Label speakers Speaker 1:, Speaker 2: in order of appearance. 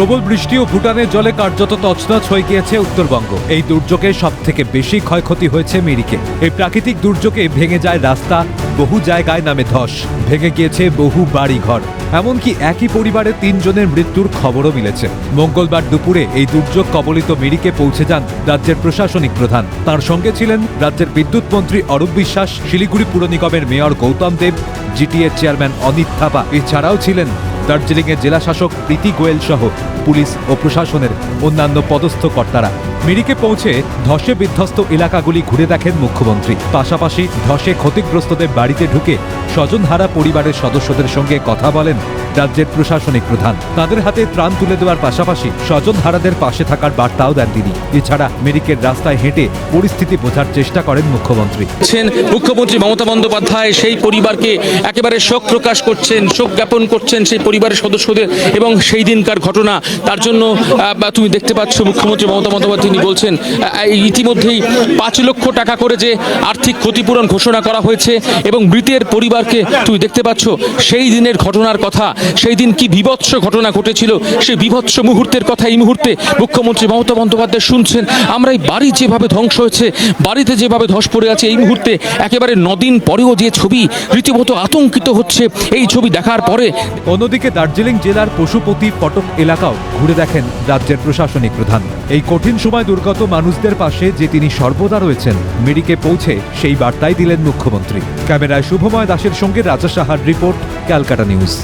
Speaker 1: প্রবল বৃষ্টি ও ভুটানের জলে কার্যত তছনছ হয়ে গিয়েছে উত্তরবঙ্গ। এই দুর্যোগে সব থেকে বেশি ক্ষয়ক্ষতি হয়েছে মিরিকে। এই প্রাকৃতিক দুর্যোগে ভেঙে যায় রাস্তা, বহু জায়গায় নামে ধস, ভেঙে গিয়েছে বহু বাড়িঘর। এমনকি একই পরিবারের তিনজনের মৃত্যুর খবরও মিলেছে। মঙ্গলবার দুপুরে এই দুর্যোগ কবলিত মিরিকে পৌঁছে যান রাজ্যের প্রশাসনিক প্রধান। তার সঙ্গে ছিলেন রাজ্যের বিদ্যুৎ মন্ত্রী অরূপ বিশ্বাস, শিলিগুড়ি পুর নিগমের mayor Gautam Deb, GTA chairman Anit Thapa. এছাড়াও ছিলেন দার্জিলিংয়ের জেলা শাসক প্রীতি গোয়েল সহ পুলিশ ও প্রশাসনের অন্যান্য পদস্থ কর্তারা। মিরিকে পৌঁছে ধসে বিধ্বস্ত এলাকাগুলি ঘুরে দেখেন মুখ্যমন্ত্রী। পাশাপাশি ধসে ক্ষতিগ্রস্তদের বাড়িতে ঢুকে স্বজনহারা পরিবারের সদস্যদের সঙ্গে কথা বলেন রাজ্যের প্রশাসনিক প্রধান। তাদের হাতে ত্রাণ তুলে দেওয়ার পাশাপাশি স্বজনহারাদের পাশে থাকার বার্তাও দেন তিনি। এছাড়া মিরিকের রাস্তায় হেঁটে পরিস্থিতি বোঝার চেষ্টা করেন মুখ্যমন্ত্রী।
Speaker 2: মুখ্যমন্ত্রী মমতা বন্দ্যোপাধ্যায়, সেই পরিবারকে একেবারে শোক প্রকাশ করছেন, শোক জ্ঞাপন করছেন সেই পরিবারের সদস্যদের এবং সেই দিনকার ঘটনা, তার জন্য তুমি দেখতে পাচ্ছ মুখ্যমন্ত্রী মমতা বন্দ্যোপাধ্যায়, তিনি বলছেন ইতিমধ্যেই পাঁচ লক্ষ টাকা করে যে আর্থিক ক্ষতিপূরণ ঘোষণা করা হয়েছে এবং মৃতের পরিবারকে তুমি দেখতে পাচ্ছ, সেই দিনের ঘটনার কথা, সেই দিন কি বিভৎস ঘটনা ঘটেছিল, সেই বিভৎস মুহূর্তের কথা এই মুহূর্তে মুখ্যমন্ত্রী মমতা বন্দ্যোপাধ্যায় শুনছেন। আমরা এই বাড়ি যেভাবে ধ্বংস হয়েছে, বাড়িতে যেভাবে ধস পড়ে আছে, এই মুহূর্তে একেবারে নদিন পরেও যে ছবি রীতিমতো আতঙ্কিত হচ্ছে, এই ছবি দেখার পরে
Speaker 1: অন্যদিকে দার্জিলিং জেলার পশুপতি ফটক এলাকাও ঘুরে দেখেন রাজ্যের প্রশাসনিক প্রধান। এই কঠিন সময় দুর্গত মানুষদের পাশে যে তিনি সর্বদা রয়েছেন মেডিকে পৌঁছে সেই বার্তাই দিলেন মুখ্যমন্ত্রী। ক্যামেরায় শুভময় দাসের সঙ্গে রাজা সাহার রিপোর্ট, ক্যালকাটা নিউজ।